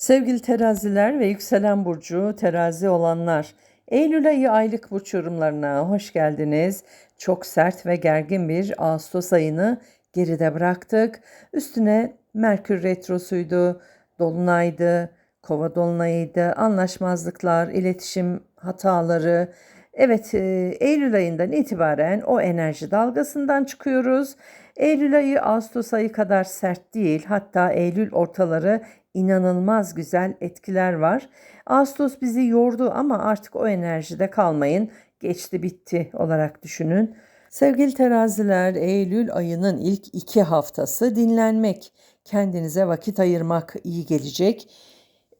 Sevgili teraziler ve yükselen burcu terazi olanlar, Eylül ayı aylık burç yorumlarına hoş geldiniz. Çok sert ve gergin bir Ağustos ayını geride bıraktık. Üstüne Merkür retrosuydu, dolunaydı, kova dolunayıydı, anlaşmazlıklar, iletişim hataları. Evet, e, Eylül ayından itibaren o enerji dalgasından çıkıyoruz. Eylül ayı Ağustos ayı kadar sert değil. Hatta Eylül ortaları inanılmaz güzel etkiler var. Ağustos bizi yordu ama artık o enerjide kalmayın. Geçti bitti olarak düşünün. Sevgili teraziler, Eylül ayının ilk iki haftası dinlenmek, kendinize vakit ayırmak iyi gelecek.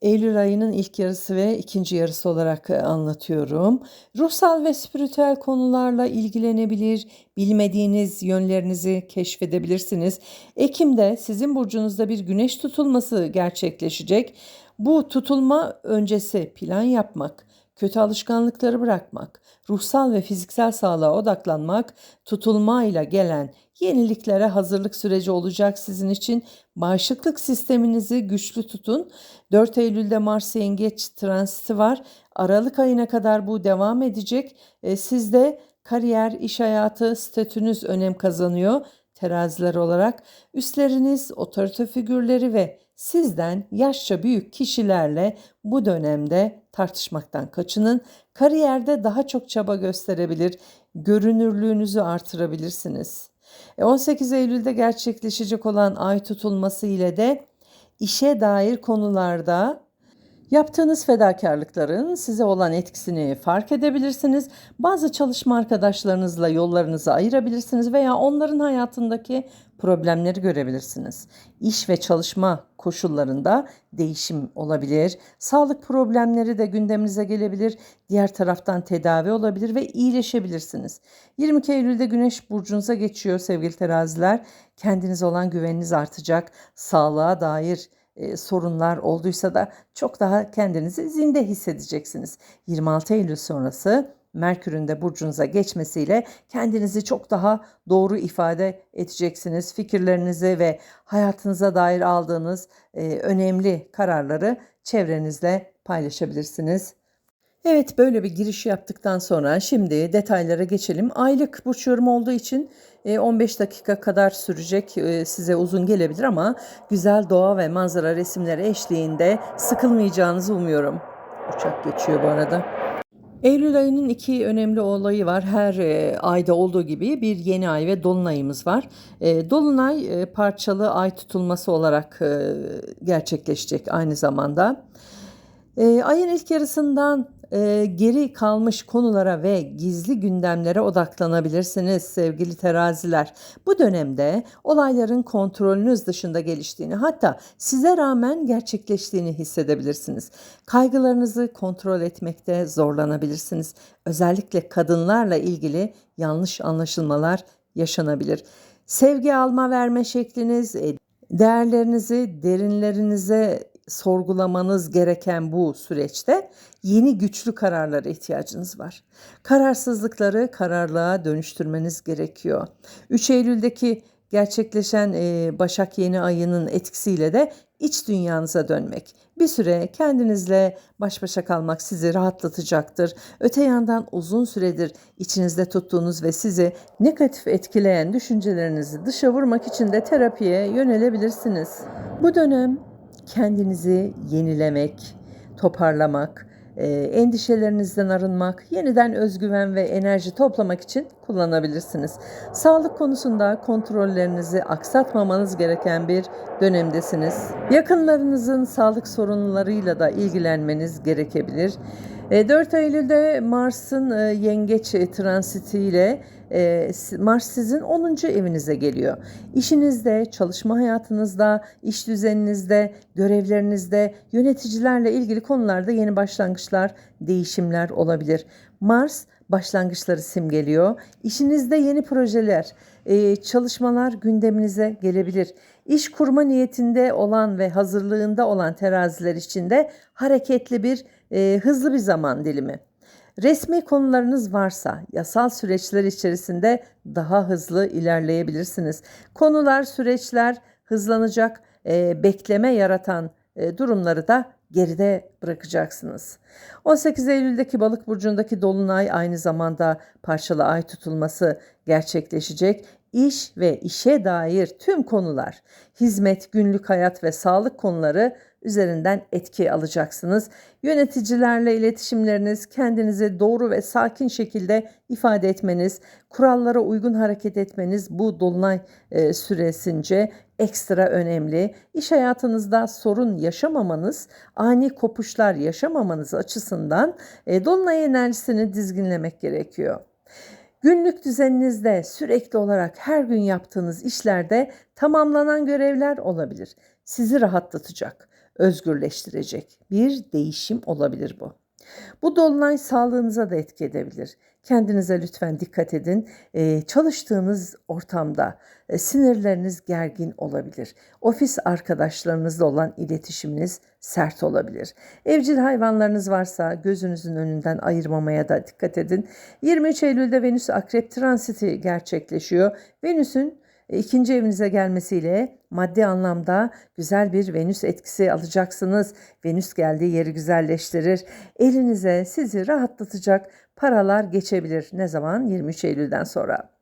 Eylül ayının ilk yarısı ve ikinci yarısı olarak e, anlatıyorum. Ruhsal ve spiritüel konularla ilgilenebilir, bilmediğiniz yönlerinizi keşfedebilirsiniz. Ekim'de sizin burcunuzda bir güneş tutulması gerçekleşecek. Bu tutulma öncesi plan yapmak, kötü alışkanlıkları bırakmak, ruhsal ve fiziksel sağlığa odaklanmak, tutulmayla gelen yeniliklere hazırlık süreci olacak sizin için. Bağışıklık sisteminizi güçlü tutun. 4 Eylül'de Mars Yengeç transiti var. Aralık ayına kadar bu devam edecek. E, sizde kariyer, iş hayatı, statünüz önem kazanıyor teraziler olarak. Üstleriniz, otorite figürleri ve sizden yaşça büyük kişilerle bu dönemde tartışmaktan kaçının. Kariyerde daha çok çaba gösterebilir, görünürlüğünüzü artırabilirsiniz. 18 e, Eylül'de gerçekleşecek olan ay tutulması ile de işe dair konularda Yaptığınız fedakarlıkların size olan etkisini fark edebilirsiniz. Bazı çalışma arkadaşlarınızla yollarınızı ayırabilirsiniz veya onların hayatındaki problemleri görebilirsiniz. İş ve çalışma koşullarında değişim olabilir. Sağlık problemleri de gündeminize gelebilir. Diğer taraftan tedavi olabilir ve iyileşebilirsiniz. 22 Eylül'de Güneş burcunuza geçiyor sevgili teraziler. Kendinize olan güveniniz artacak. Sağlığa dair e, sorunlar olduysa da çok daha kendinizi zinde hissedeceksiniz. 26 Eylül sonrası Merkür'ün de burcunuza geçmesiyle kendinizi çok daha doğru ifade edeceksiniz. Fikirlerinizi ve hayatınıza dair aldığınız e, önemli kararları çevrenizle paylaşabilirsiniz. Evet böyle bir giriş yaptıktan sonra şimdi detaylara geçelim. Aylık burç yorumu olduğu için 15 e, dakika kadar sürecek e, size uzun gelebilir ama güzel doğa ve manzara resimleri eşliğinde sıkılmayacağınızı umuyorum. Uçak geçiyor bu arada. Eylül ayının iki önemli olayı var. Her e, ayda olduğu gibi bir yeni ay ve dolunayımız var. Dolunay parçalı ay tutulması olarak gerçekleşecek aynı zamanda. Ayın ilk yarısından e, geri kalmış konulara ve gizli gündemlere odaklanabilirsiniz sevgili teraziler. Bu dönemde olayların kontrolünüz dışında geliştiğini hatta size rağmen gerçekleştiğini hissedebilirsiniz. Kaygılarınızı kontrol etmekte zorlanabilirsiniz. Özellikle kadınlarla ilgili yanlış anlaşılmalar yaşanabilir. Sevgi alma verme şekliniz, e, değerlerinizi derinlerinize sorgulamanız gereken bu süreçte yeni güçlü kararlara ihtiyacınız var. Kararsızlıkları kararlığa dönüştürmeniz gerekiyor. 3 Eylül'deki gerçekleşen e, Başak yeni ayının etkisiyle de iç dünyanıza dönmek. Bir süre kendinizle baş başa kalmak sizi rahatlatacaktır. Öte yandan uzun süredir içinizde tuttuğunuz ve sizi negatif etkileyen düşüncelerinizi dışa vurmak için de terapiye yönelebilirsiniz. Bu dönem kendinizi yenilemek, toparlamak, e, endişelerinizden arınmak, yeniden özgüven ve enerji toplamak için kullanabilirsiniz. Sağlık konusunda kontrollerinizi aksatmamanız gereken bir dönemdesiniz. Yakınlarınızın sağlık sorunlarıyla da ilgilenmeniz gerekebilir. 4 e, Eylül'de Mars'ın e, yengeç transitiyle e, Mars sizin 10. evinize geliyor. İşinizde, çalışma hayatınızda, iş düzeninizde, görevlerinizde, yöneticilerle ilgili konularda yeni başlangıçlar, değişimler olabilir. Mars başlangıçları simgeliyor. İşinizde yeni projeler, çalışmalar gündeminize gelebilir. İş kurma niyetinde olan ve hazırlığında olan teraziler için de hareketli bir, hızlı bir zaman dilimi. Resmi konularınız varsa yasal süreçler içerisinde daha hızlı ilerleyebilirsiniz. Konular, süreçler hızlanacak, e, bekleme yaratan e, durumları da geride bırakacaksınız. 18 Eylül'deki Balık burcundaki dolunay aynı zamanda parçalı ay tutulması gerçekleşecek. İş ve işe dair tüm konular, hizmet, günlük hayat ve sağlık konuları üzerinden etki alacaksınız. Yöneticilerle iletişimleriniz, kendinizi doğru ve sakin şekilde ifade etmeniz, kurallara uygun hareket etmeniz bu dolunay e, süresince ekstra önemli. İş hayatınızda sorun yaşamamanız, ani kopuşlar yaşamamanız açısından e, dolunay enerjisini dizginlemek gerekiyor. Günlük düzeninizde sürekli olarak her gün yaptığınız işlerde tamamlanan görevler olabilir. Sizi rahatlatacak, özgürleştirecek bir değişim olabilir bu. Bu dolunay sağlığınıza da etki edebilir. Kendinize lütfen dikkat edin. Ee, çalıştığınız ortamda e, sinirleriniz gergin olabilir. Ofis arkadaşlarınızla olan iletişiminiz sert olabilir. Evcil hayvanlarınız varsa gözünüzün önünden ayırmamaya da dikkat edin. 23 Eylül'de Venüs Akrep transiti gerçekleşiyor. Venüs'ün e, ikinci evinize gelmesiyle maddi anlamda güzel bir Venüs etkisi alacaksınız. Venüs geldiği yeri güzelleştirir. Elinize sizi rahatlatacak paralar geçebilir. Ne zaman? 23 Eylül'den sonra.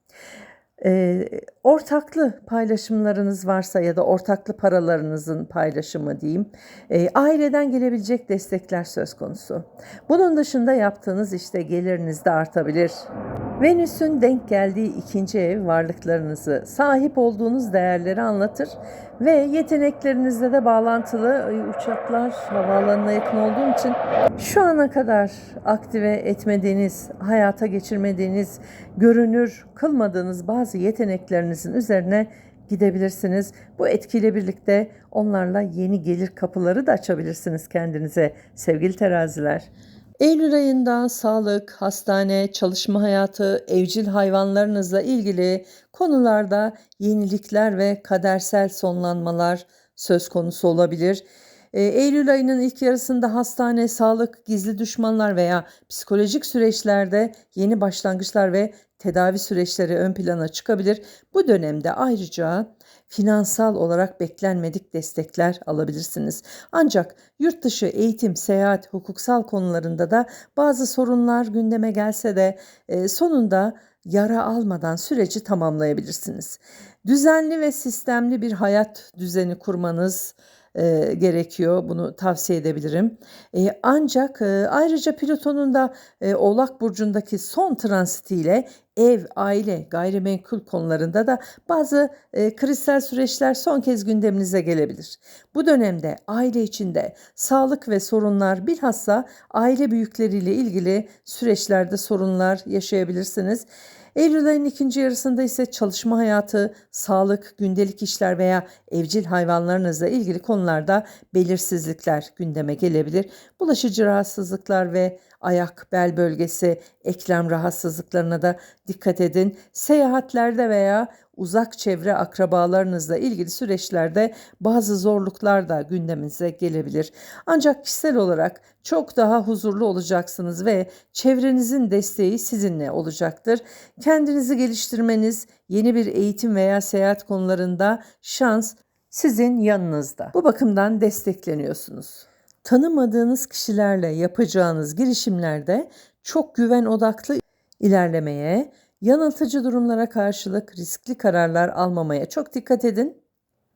E, ortaklı paylaşımlarınız varsa ya da ortaklı paralarınızın paylaşımı diyeyim, e, aileden gelebilecek destekler söz konusu. Bunun dışında yaptığınız işte geliriniz de artabilir. Venüs'ün denk geldiği ikinci ev varlıklarınızı, sahip olduğunuz değerleri anlatır ve yeteneklerinizle de bağlantılı uçaklar havaalanına yakın olduğum için şu ana kadar aktive etmediğiniz, hayata geçirmediğiniz, görünür kılmadığınız bazı yeteneklerinizin üzerine gidebilirsiniz. Bu etkiyle birlikte onlarla yeni gelir kapıları da açabilirsiniz kendinize sevgili teraziler. Eylül ayında sağlık, hastane, çalışma hayatı, evcil hayvanlarınızla ilgili konularda yenilikler ve kadersel sonlanmalar söz konusu olabilir. E, Eylül ayının ilk yarısında hastane, sağlık, gizli düşmanlar veya psikolojik süreçlerde yeni başlangıçlar ve tedavi süreçleri ön plana çıkabilir. Bu dönemde ayrıca finansal olarak beklenmedik destekler alabilirsiniz. Ancak yurt dışı eğitim, seyahat, hukuksal konularında da bazı sorunlar gündeme gelse de e, sonunda yara almadan süreci tamamlayabilirsiniz. Düzenli ve sistemli bir hayat düzeni kurmanız e, gerekiyor. Bunu tavsiye edebilirim. E, ancak e, ayrıca Plüton'un da e, Oğlak Burcu'ndaki son transitiyle ev, aile, gayrimenkul konularında da bazı e, krizsel süreçler son kez gündeminize gelebilir. Bu dönemde aile içinde sağlık ve sorunlar bilhassa aile büyükleriyle ilgili süreçlerde sorunlar yaşayabilirsiniz. Eylül ayının ikinci yarısında ise çalışma hayatı, sağlık, gündelik işler veya evcil hayvanlarınızla ilgili konularda belirsizlikler gündeme gelebilir. Bulaşıcı rahatsızlıklar ve ayak, bel bölgesi, eklem rahatsızlıklarına da dikkat edin. Seyahatlerde veya uzak çevre akrabalarınızla ilgili süreçlerde bazı zorluklar da gündeminize gelebilir. Ancak kişisel olarak çok daha huzurlu olacaksınız ve çevrenizin desteği sizinle olacaktır. Kendinizi geliştirmeniz, yeni bir eğitim veya seyahat konularında şans sizin yanınızda. Bu bakımdan destekleniyorsunuz. Tanımadığınız kişilerle yapacağınız girişimlerde çok güven odaklı ilerlemeye, yanıltıcı durumlara karşılık riskli kararlar almamaya çok dikkat edin.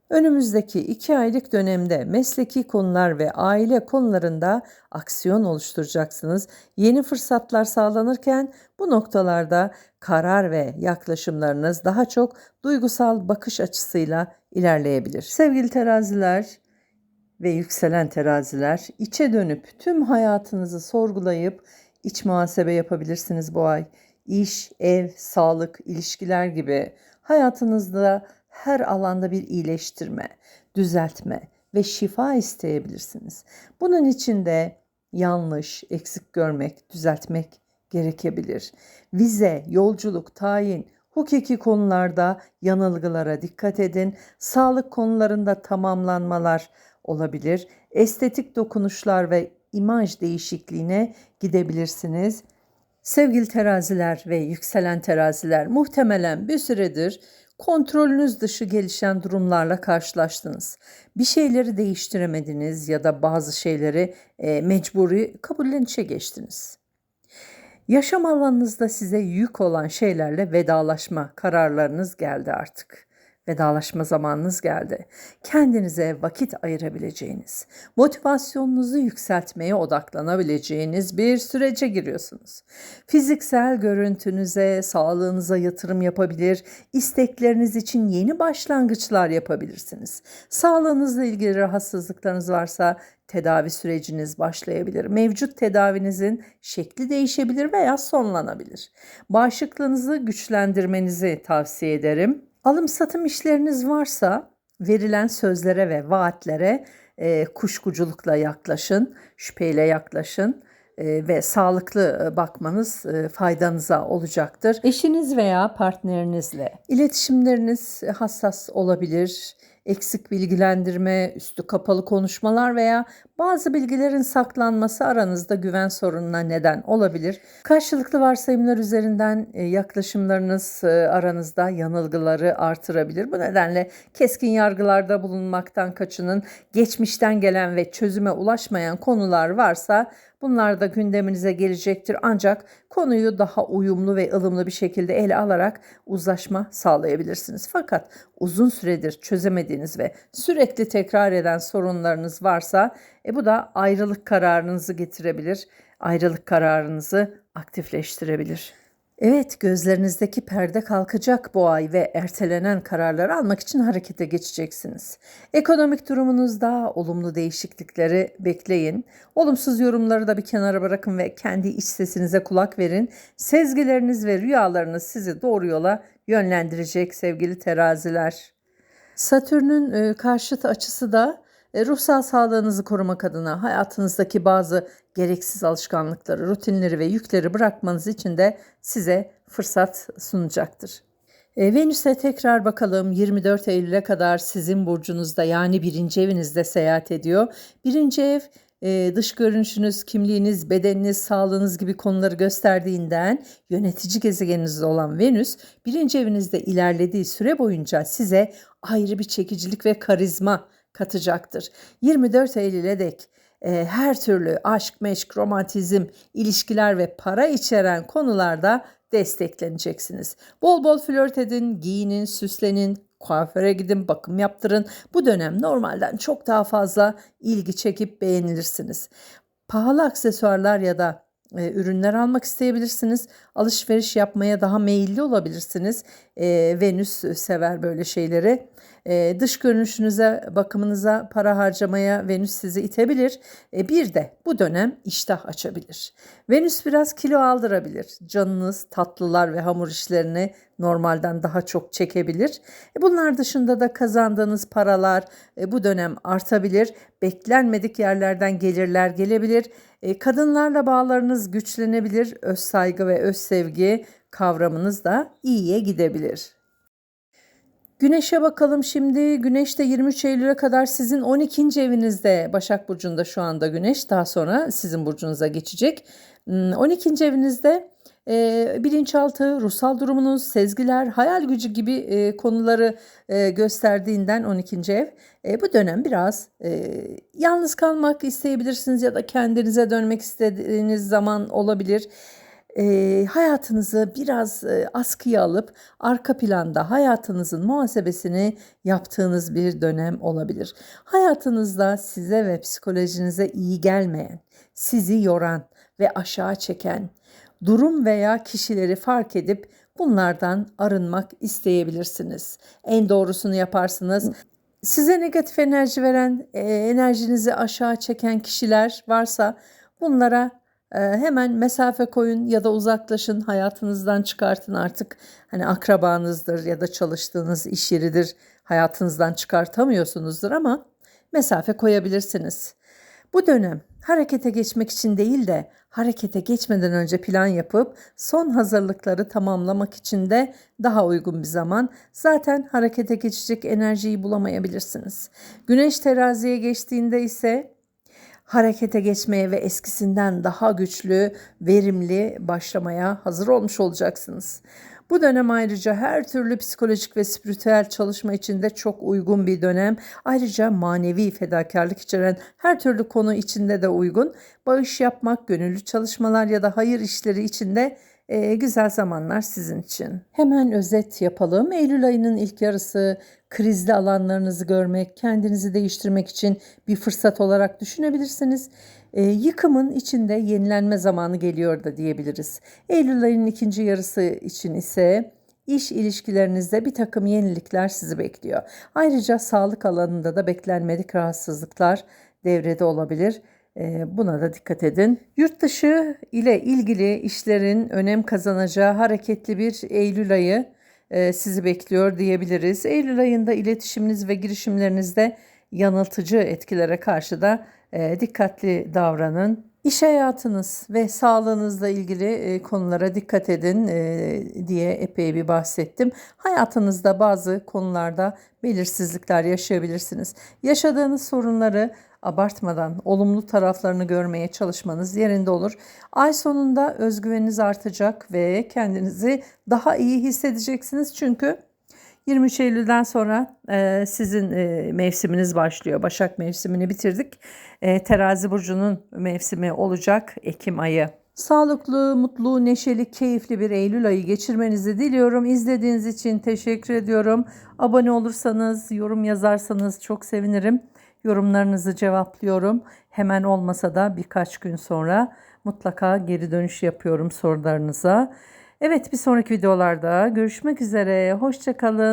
Önümüzdeki iki aylık dönemde mesleki konular ve aile konularında aksiyon oluşturacaksınız. Yeni fırsatlar sağlanırken bu noktalarda karar ve yaklaşımlarınız daha çok duygusal bakış açısıyla ilerleyebilir. Sevgili teraziler ve yükselen teraziler içe dönüp tüm hayatınızı sorgulayıp iç muhasebe yapabilirsiniz bu ay. İş, ev, sağlık, ilişkiler gibi hayatınızda her alanda bir iyileştirme, düzeltme ve şifa isteyebilirsiniz. Bunun için de yanlış, eksik görmek, düzeltmek gerekebilir. Vize, yolculuk, tayin, hukuki konularda yanılgılara dikkat edin. Sağlık konularında tamamlanmalar olabilir. Estetik dokunuşlar ve imaj değişikliğine gidebilirsiniz. Sevgili teraziler ve yükselen teraziler muhtemelen bir süredir kontrolünüz dışı gelişen durumlarla karşılaştınız. Bir şeyleri değiştiremediniz ya da bazı şeyleri e, mecburi kabullenişe geçtiniz. Yaşam alanınızda size yük olan şeylerle vedalaşma kararlarınız geldi artık. Vedalaşma zamanınız geldi. Kendinize vakit ayırabileceğiniz, motivasyonunuzu yükseltmeye odaklanabileceğiniz bir sürece giriyorsunuz. Fiziksel görüntünüze, sağlığınıza yatırım yapabilir, istekleriniz için yeni başlangıçlar yapabilirsiniz. Sağlığınızla ilgili rahatsızlıklarınız varsa tedavi süreciniz başlayabilir. Mevcut tedavinizin şekli değişebilir veya sonlanabilir. Bağışıklığınızı güçlendirmenizi tavsiye ederim. Alım satım işleriniz varsa verilen sözlere ve vaatlere e, kuşkuculukla yaklaşın, şüpheyle yaklaşın e, ve sağlıklı e, bakmanız e, faydanıza olacaktır. Eşiniz veya partnerinizle iletişimleriniz hassas olabilir eksik bilgilendirme, üstü kapalı konuşmalar veya bazı bilgilerin saklanması aranızda güven sorununa neden olabilir. Karşılıklı varsayımlar üzerinden e, yaklaşımlarınız e, aranızda yanılgıları artırabilir. Bu nedenle keskin yargılarda bulunmaktan kaçının. Geçmişten gelen ve çözüme ulaşmayan konular varsa Bunlar da gündeminize gelecektir ancak konuyu daha uyumlu ve ılımlı bir şekilde ele alarak uzlaşma sağlayabilirsiniz. Fakat uzun süredir çözemediğiniz ve sürekli tekrar eden sorunlarınız varsa e bu da ayrılık kararınızı getirebilir. Ayrılık kararınızı aktifleştirebilir. Evet, gözlerinizdeki perde kalkacak bu ay ve ertelenen kararları almak için harekete geçeceksiniz. Ekonomik durumunuzda olumlu değişiklikleri bekleyin. Olumsuz yorumları da bir kenara bırakın ve kendi iç sesinize kulak verin. Sezgileriniz ve rüyalarınız sizi doğru yola yönlendirecek sevgili teraziler. Satürn'ün e, karşıt açısı da e, ruhsal sağlığınızı korumak adına hayatınızdaki bazı gereksiz alışkanlıkları, rutinleri ve yükleri bırakmanız için de size fırsat sunacaktır. E, Venüs'e tekrar bakalım 24 Eylül'e kadar sizin burcunuzda yani birinci evinizde seyahat ediyor. Birinci ev dış görünüşünüz, kimliğiniz, bedeniniz, sağlığınız gibi konuları gösterdiğinden yönetici gezegeniniz olan Venüs birinci evinizde ilerlediği süre boyunca size ayrı bir çekicilik ve karizma katacaktır. 24 Eylül'e dek e, her türlü aşk, meşk, romantizm, ilişkiler ve para içeren konularda destekleneceksiniz. Bol bol flört edin, giyinin, süslenin, kuaföre gidin, bakım yaptırın. Bu dönem normalden çok daha fazla ilgi çekip beğenilirsiniz. Pahalı aksesuarlar ya da e, ürünler almak isteyebilirsiniz. Alışveriş yapmaya daha meyilli olabilirsiniz. E, Venüs sever böyle şeyleri. E, dış görünüşünüze, bakımınıza para harcamaya Venüs sizi itebilir. E, bir de bu dönem iştah açabilir. Venüs biraz kilo aldırabilir. Canınız tatlılar ve hamur işlerini normalden daha çok çekebilir. E, bunlar dışında da kazandığınız paralar e, bu dönem artabilir. Beklenmedik yerlerden gelirler gelebilir. E, kadınlarla bağlarınız güçlenebilir. Öz saygı ve öz sevgi kavramınız da iyiye gidebilir. Güneşe bakalım şimdi. Güneş de 23 Eylül'e kadar sizin 12. evinizde. Başak Burcu'nda şu anda Güneş. Daha sonra sizin burcunuza geçecek. 12. Hmm, evinizde e, bilinçaltı, ruhsal durumunuz, sezgiler, hayal gücü gibi e, konuları e, gösterdiğinden 12. ev. E, bu dönem biraz e, yalnız kalmak isteyebilirsiniz ya da kendinize dönmek istediğiniz zaman olabilir e, hayatınızı biraz e, askıya alıp arka planda hayatınızın muhasebesini yaptığınız bir dönem olabilir. Hayatınızda size ve psikolojinize iyi gelmeyen, sizi yoran ve aşağı çeken durum veya kişileri fark edip bunlardan arınmak isteyebilirsiniz. En doğrusunu yaparsınız. Size negatif enerji veren, e, enerjinizi aşağı çeken kişiler varsa bunlara hemen mesafe koyun ya da uzaklaşın hayatınızdan çıkartın artık hani akrabanızdır ya da çalıştığınız iş yeridir hayatınızdan çıkartamıyorsunuzdur ama mesafe koyabilirsiniz. Bu dönem harekete geçmek için değil de harekete geçmeden önce plan yapıp son hazırlıkları tamamlamak için de daha uygun bir zaman. Zaten harekete geçecek enerjiyi bulamayabilirsiniz. Güneş teraziye geçtiğinde ise harekete geçmeye ve eskisinden daha güçlü, verimli başlamaya hazır olmuş olacaksınız. Bu dönem ayrıca her türlü psikolojik ve spiritüel çalışma için de çok uygun bir dönem. Ayrıca manevi fedakarlık içeren her türlü konu içinde de uygun. Bağış yapmak, gönüllü çalışmalar ya da hayır işleri içinde e, güzel zamanlar sizin için. Hemen özet yapalım. Eylül ayının ilk yarısı krizli alanlarınızı görmek, kendinizi değiştirmek için bir fırsat olarak düşünebilirsiniz. E, yıkımın içinde yenilenme zamanı geliyor da diyebiliriz. Eylül ayının ikinci yarısı için ise iş ilişkilerinizde bir takım yenilikler sizi bekliyor. Ayrıca sağlık alanında da beklenmedik rahatsızlıklar devrede olabilir. Buna da dikkat edin. Yurt dışı ile ilgili işlerin önem kazanacağı hareketli bir Eylül ayı sizi bekliyor diyebiliriz. Eylül ayında iletişiminiz ve girişimlerinizde yanıltıcı etkilere karşı da dikkatli davranın. İş hayatınız ve sağlığınızla ilgili konulara dikkat edin diye epey bir bahsettim. Hayatınızda bazı konularda belirsizlikler yaşayabilirsiniz. Yaşadığınız sorunları abartmadan olumlu taraflarını görmeye çalışmanız yerinde olur. Ay sonunda özgüveniniz artacak ve kendinizi daha iyi hissedeceksiniz çünkü 23 Eylül'den sonra e, sizin e, mevsiminiz başlıyor. Başak mevsimini bitirdik. E, Terazi burcunun mevsimi olacak Ekim ayı. Sağlıklı, mutlu, neşeli, keyifli bir Eylül ayı geçirmenizi diliyorum. İzlediğiniz için teşekkür ediyorum. Abone olursanız, yorum yazarsanız çok sevinirim. Yorumlarınızı cevaplıyorum. Hemen olmasa da birkaç gün sonra mutlaka geri dönüş yapıyorum sorularınıza. Evet bir sonraki videolarda görüşmek üzere. Hoşçakalın.